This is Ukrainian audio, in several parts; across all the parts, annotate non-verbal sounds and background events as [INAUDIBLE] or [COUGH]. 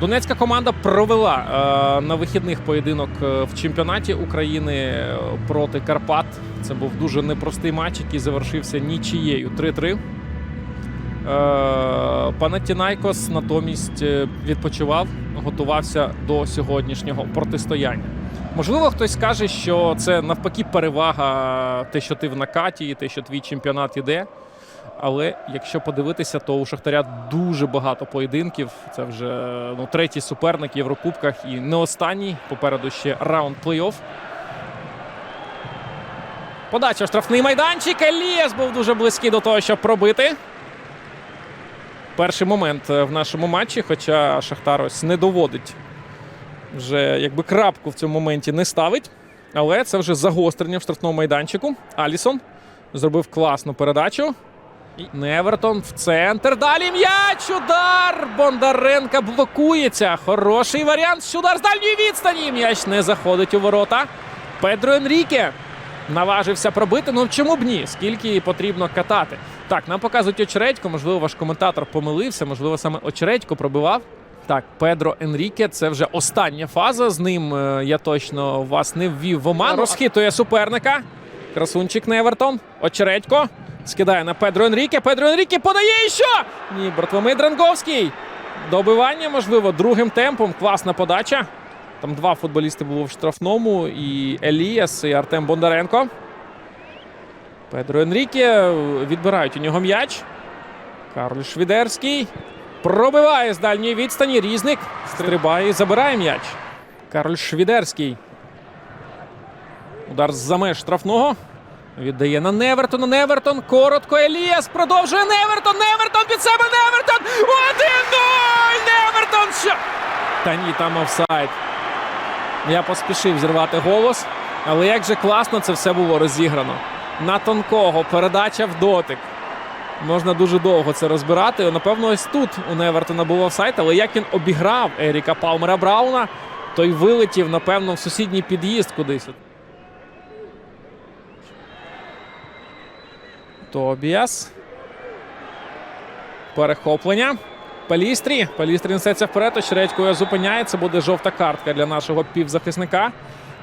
Донецька команда провела е, на вихідних поєдинок е, в чемпіонаті України е, проти Карпат. Це був дуже непростий матч, який завершився нічією 3-3. Е, Панатінайкос натомість відпочивав, готувався до сьогоднішнього протистояння. Можливо, хтось скаже, що це навпаки перевага, те, що ти в накаті, і те, що твій чемпіонат іде. Але якщо подивитися, то у Шахтаря дуже багато поєдинків. Це вже ну, третій суперник в Єврокубках і не останній. Попереду ще раунд плей-офф. Подача штрафний майданчик. Еліас був дуже близький до того, щоб пробити. Перший момент е, в нашому матчі, хоча Шахтар ось не доводить вже якби крапку в цьому моменті не ставить. Але це вже загострення в штрафному майданчику. Алісон зробив класну передачу. Невертон в центр. Далі м'яч. Удар. Бондаренка блокується. Хороший варіант. Удар з дальньої відстані. М'яч не заходить у ворота. Педро Енріке наважився пробити. Ну чому б ні? Скільки потрібно катати? Так, нам показують очередько. Можливо, ваш коментатор помилився. Можливо, саме очередько пробивав. Так, Педро Енріке, це вже остання фаза. З ним е, я точно вас не ввів в оману. Розхитує суперника. Красунчик Невертон. Очередько. Скидає на Педро Енріке. Педро Енріке подає і що? Ні, Братвомир Дранговський. Добивання, можливо, другим темпом. Класна подача. Там два футболісти було в штрафному. І Еліас, і Артем Бондаренко. Педро Енріке відбирають у нього м'яч. Карль Швідерський. Пробиває з дальньої відстані. Різник стрибає і забирає м'яч. Карль Швідерський. Удар з-за меж штрафного. Віддає на Невертона. Невертон. Коротко. Еліас продовжує Невертон. Невертон під себе. Невертон. 1-0! Невертон. Що? Та ні, там офсайд. Я поспішив зірвати голос. Але як же класно це все було розіграно. На тонкого. Передача в дотик. Можна дуже довго це розбирати. Напевно, ось тут у Невертона був офсайд, але як він обіграв Еріка Палмера Брауна, той вилетів, напевно, в сусідній під'їзд кудись. Тобіас. Перехоплення. Палістрі. Палістрі несеться вперед. Очередькою зупиняє. Це буде жовта картка для нашого півзахисника.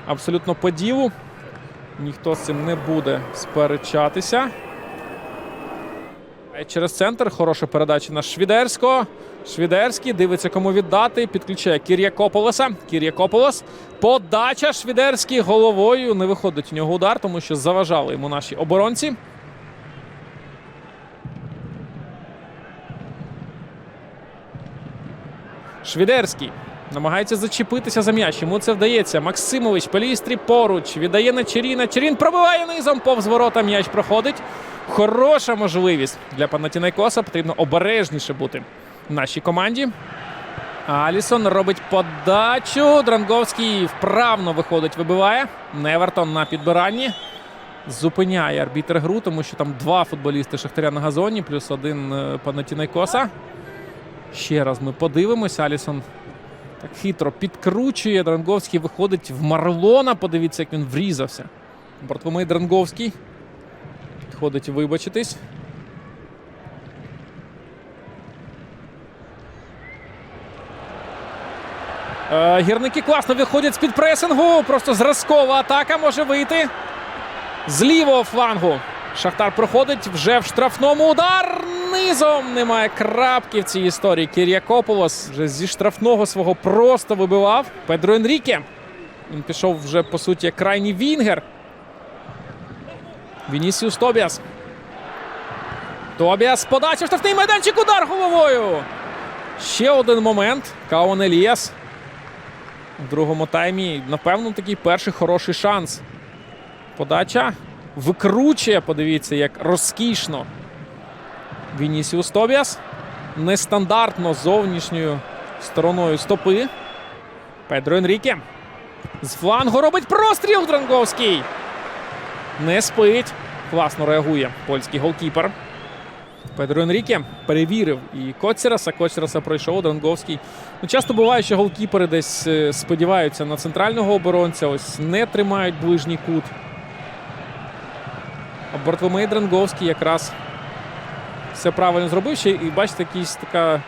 Абсолютно по ділу. Ніхто з цим не буде сперечатися. Через центр хороша передача на Швідерського. Швідерський дивиться, кому віддати. Підключає Кір'якополоса. Кір'якополос. Подача. Швідерський головою. Не виходить у нього удар, тому що заважали йому наші оборонці. Швідерський намагається зачепитися за м'яч. Йому це вдається. Максимович Палістрі поруч. Віддає на Черіна. Черін пробиває низом. Повз ворота м'яч проходить. Хороша можливість для Панатінайкоса. Потрібно обережніше бути в нашій команді. Алісон робить подачу. Дранговський вправно виходить, вибиває. Невертон на підбиранні. Зупиняє арбітр гру, тому що там два футболісти Шахтаря на газоні, плюс один е, Панатінайкоса. Ще раз ми подивимося. Алісон так хитро підкручує. Дранговський виходить в Марлона. Подивіться, як він врізався. Бортвомий Дранговський. Підходить вибачитись. Е, Гірники класно виходять з-під пресингу. Просто зразкова атака може вийти з лівого флангу. Шахтар проходить вже в штрафному удар. Низом немає крапки в цій історії. Кір'якополос вже зі штрафного свого просто вибивав. Педро Енріке. Він пішов вже по суті крайній Вінгер. Вінісіус Тобіас. Тобіас подача штрафний майданчик. Удар головою. Ще один момент. Каон Еліас. В другому таймі, напевно, такий перший хороший шанс. Подача викручує. Подивіться, як розкішно. Вінісіус Тобіас. Нестандартно зовнішньою стороною стопи. Педро Енріке. З флангу робить простріл Дранговський. Не спить. Класно реагує польський голкіпер. Педро Енріке перевірив і Коцераса. Коцераса пройшов Дранговський. Ну, часто буває, що голкіпери десь е, сподіваються на центрального оборонця, ось не тримають ближній кут. Бортвомей Дранговський якраз все правильно зробив. Ще і бачите, якийсь така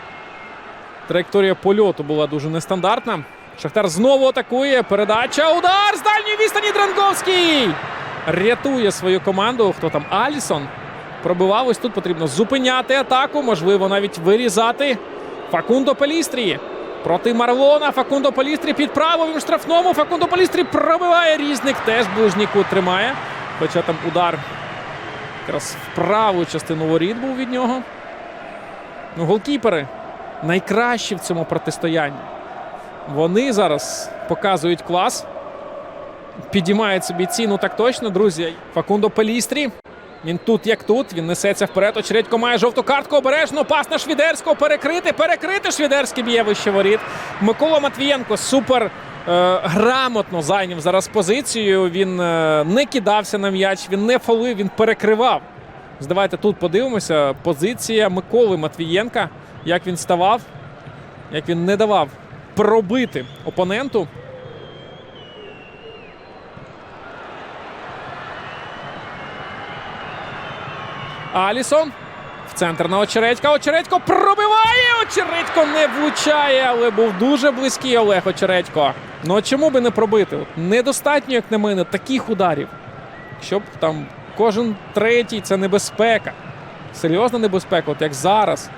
Траєкторія польоту була дуже нестандартна. Шахтар знову атакує. Передача. Удар з дальньої відстані Дранковський. Рятує свою команду. Хто там? Алісон. Пробивав. Ось тут потрібно зупиняти атаку. Можливо, навіть вирізати. Факундо Пелістрі. Проти Марлона. Факундо Пелістрі під право. Він штрафному. Факундо Пелістрі пробиває. Різник теж ближній кут тримає. Хоча там удар якраз в праву частину воріт був від нього. Ну, голкіпери найкращі в цьому протистоянні. Вони зараз показують клас. Підіймають собі ціну так точно, друзі. Факундо Пелістрі. Він тут як тут. Він несеться вперед. Очередько має жовту картку. Обережно. Пас на Швідерського. Перекрити. Перекрити. Швідерський б'є вище воріт. Микола Матвієнко супер грамотно зайняв зараз позицію. Він е, не кидався на м'яч, він не фолив, він перекривав. Ось Давайте тут подивимося. Позиція Миколи Матвієнка. Як він ставав, як він не давав пробити опоненту. Алісон. В центр на Очередька. Очередько пробиває. Очередько не влучає, але був дуже близький Олег Очередько. Ну от чому би не пробити? Недостатньо, як на мене, таких ударів. Щоб там кожен третій це небезпека. Серйозна небезпека, от як зараз.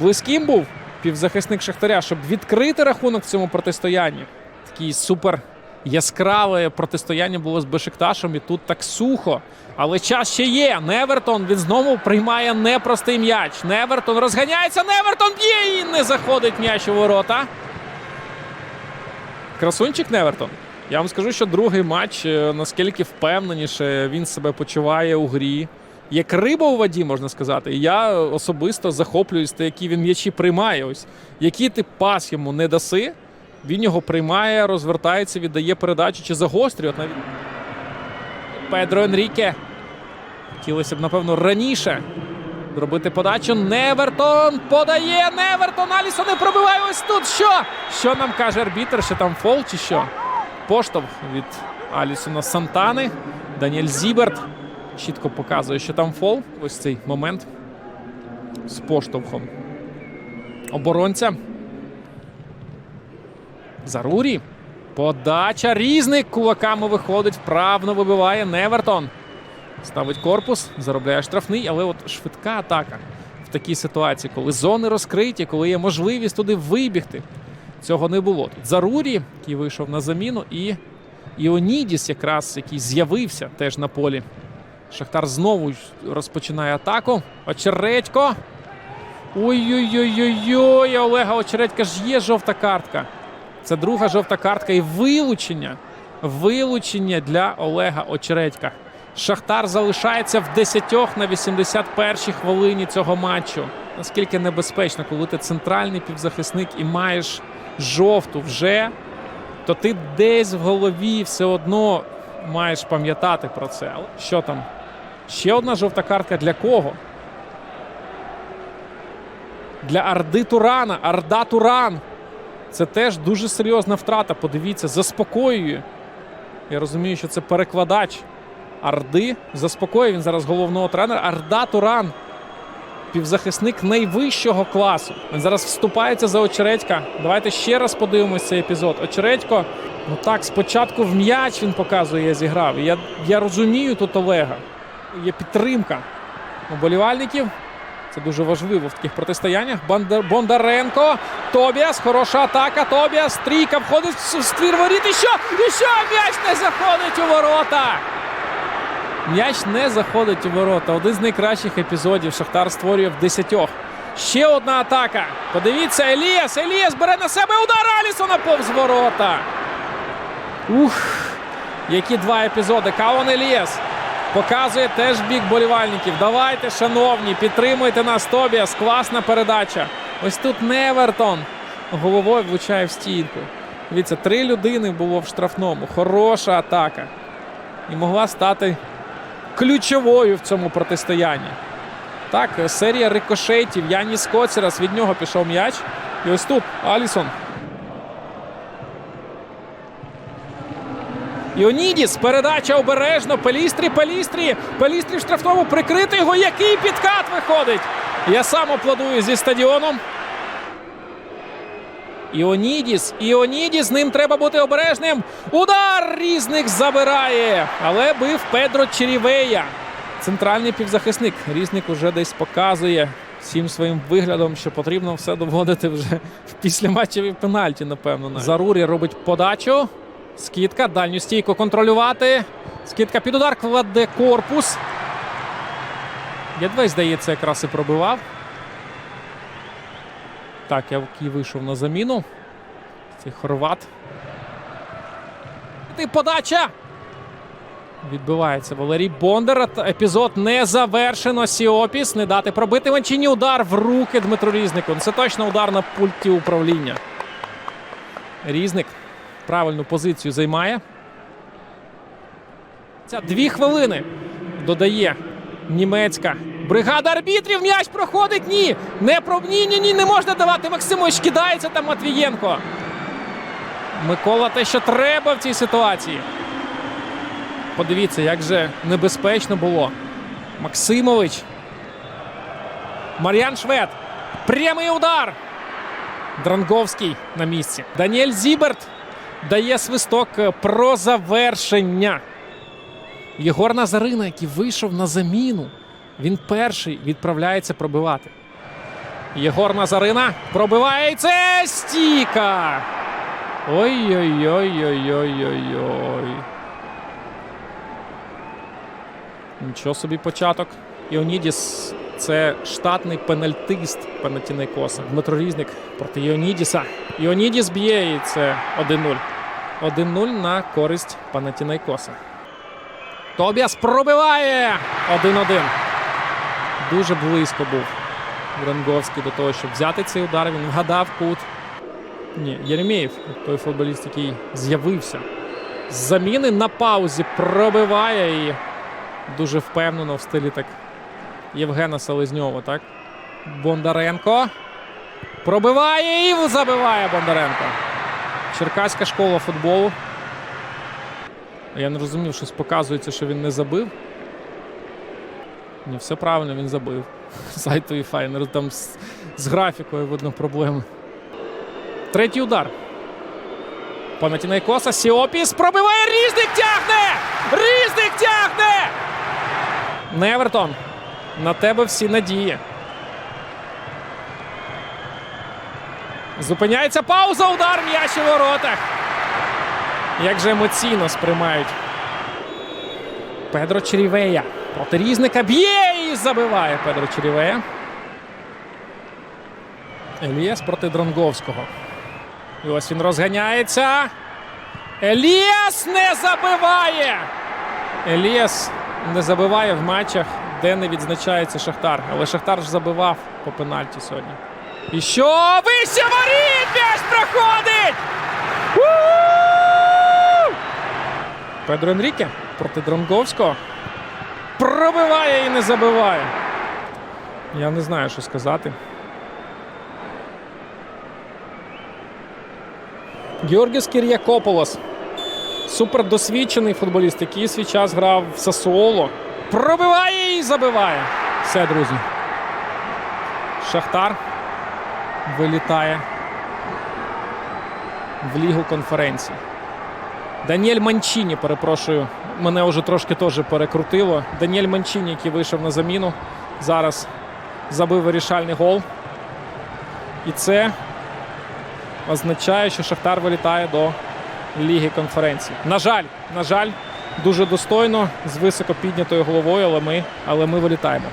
Близьким був півзахисник Шахтаря, щоб відкрити рахунок в цьому протистоянні. Такий супер яскраве протистояння було з Бешикташем, і тут так сухо. Але час ще є. Невертон він знову приймає непростий м'яч. Невертон розганяється. Невертон б'є і не заходить м'яч у ворота. Красунчик Невертон. Я вам скажу, що другий матч, е, наскільки впевненіше він себе почуває у грі. Як риба у воді, можна сказати. І я особисто захоплююсь те, які він м'ячі приймає. Ось який ти пас йому не даси, він його приймає, розвертається, віддає передачу чи загострює. Навіть Педро Енріке. Хотілося б, напевно, раніше зробити подачу. Невертон подає. Невертон. Алісон не пробиває ось тут. Що? Що нам каже арбітр? Що там фол чи що? Поштовх від Алісона Сантани. Даніель Зіберт чітко показує, що там фол. Ось цей момент з поштовхом оборонця. Зарурі. Подача. Різник кулаками виходить. Вправно вибиває Невертон. Ставить корпус, заробляє штрафний, але от швидка атака в такій ситуації, коли зони розкриті, коли є можливість туди вибігти. Цього не було. Тут Зарурі, який вийшов на заміну, і Іонідіс, якраз який з'явився теж на полі. Шахтар знову розпочинає атаку. Очередько. Ой-ой-ой-ой-ой, Олега Очередька ж є жовта картка. Це друга жовта картка і вилучення. Вилучення для Олега Очередька. Шахтар залишається в 10 на 81-й хвилині цього матчу. Наскільки небезпечно, коли ти центральний півзахисник і маєш жовту вже, то ти десь в голові все одно маєш пам'ятати про це. Що там? Ще одна жовта картка для кого? Для Арди Турана. Арда Туран. Це теж дуже серйозна втрата. Подивіться, заспокоює. Я розумію, що це перекладач Арди. Заспокоює він зараз головного тренера. Арда Туран. Півзахисник найвищого класу. Він зараз вступається за очередька. Давайте ще раз подивимось цей епізод. Очередько, ну так, спочатку в м'яч він показує, я зіграв. Я, я розумію тут Олега. Є підтримка уболівальників. Це дуже важливо в таких протистояннях. Бондар... Бондаренко. Тобіас. Хороша атака. Тобіас. Трійка входить в ствір воріт. І що? І що? М'яч не заходить у ворота. М'яч не заходить у ворота. Один з найкращих епізодів Шахтар створює в десятьох. Ще одна атака. Подивіться, Еліас. Еліас бере на себе удар Алісона повз ворота. Ух, які два епізоди. Каон Еліас показує теж бік болівальників. Давайте, шановні, підтримуйте нас. Тобіас. Класна передача. Ось тут Невертон головою влучає в стінку. Дивіться, три людини було в штрафному. Хороша атака. І могла стати ключовою в цьому протистоянні. Так, серія рикошетів. Яніс Коцерас від нього пішов м'яч. І ось тут Алісон. Іонідіс. Передача обережно. Пелістрі, Пелістрі. Пелістрі в штрафному прикрити його. Який підкат виходить. Я сам аплодую зі стадіоном. Іонідіс. Іонідіс. Ним треба бути обережним. Удар різник забирає. Але бив Педро Черівея. Центральний півзахисник. Різник уже десь показує всім своїм виглядом, що потрібно все доводити вже [LAUGHS] в післяматчеві пенальті, напевно. Зарурі робить подачу. Скидка, дальню стійку контролювати. Скидка під удар кладе корпус. Єдвей, здається, якраз і пробивав. Так, який вийшов на заміну. Цей хорват. І подача! Відбивається Валерій Бондар. Епізод не завершено. Сіопіс. Не дати пробити Манчині. Удар в руки Дмитру Різнику. Це точно удар на пульті управління. Різник правильну позицію займає. Ця дві хвилини додає німецька бригада арбітрів. М'яч проходить. Ні. Не про ні, ні, ні, не можна давати. Максимович кидається там Матвієнко. Микола те, що треба в цій ситуації. Подивіться, як же небезпечно було. Максимович. Мар'ян Швед. Прямий удар. Дранговський на місці. Даніель Зіберт дає свисток е, про завершення. Єгор Назарина, який вийшов на заміну. Він перший відправляється пробивати. Єгор Назарина пробиває і це стіка. Ой-ой-ой-ой-ой-ой-ой. Нічого собі початок. Іонідіс це штатний пенальтист Панатінайкоса. Дмитро Різник проти Іонідіса. Іонідіс б'є і це 1-0. 1-0 на користь Панатінайкоса. Тобіас пробиває 1-1. Дуже близько був Вранговський до того, щоб взяти цей удар. Він вгадав кут. Ні, Єремєєв, той футболіст, який з'явився. З заміни на паузі пробиває і дуже впевнено в стилі так Євгена Селезньова, так? Бондаренко. Пробиває і забиває Бондаренко. Черкаська школа футболу. Я не розумів, щось показується, що він не забив. Ні, все правильно, він забив. Сайт Wi-Fi, не роз- там з, з графікою видно проблеми. Третій удар. Панатінайкоса Сіопіс пробиває Різник тягне! Різник тягне! Невертон. На тебе всі надії. Зупиняється пауза. Удар м'яч у воротах. Як же емоційно сприймають. Педро Черівея. Проти різника б'є і забиває Педро Черівея. Елієс проти Дронговського. І ось він розганяється. Еліас не забиває. Еліас не забиває в матчах, де не відзначається Шахтар. Але Шахтар ж забивав по пенальті сьогодні. І що? Вище воріт! М'яч проходить! У! Педро Енріке проти Дронговського. Пробиває і не забиває. Я не знаю, що сказати. Георгіс Кір'якополос. Супердосвідчений футболіст, який свій час грав в Сасуоло. Пробиває і забиває. Все, друзі. Шахтар вилітає в Лігу конференції. Даніель Манчіні, перепрошую, мене вже трошки теж перекрутило. Даніель Манчіні, який вийшов на заміну, зараз забив вирішальний гол. І це означає, що Шахтар вилітає до Ліги конференції. На жаль, на жаль, дуже достойно, з високо піднятою головою, але ми, але ми вилітаємо.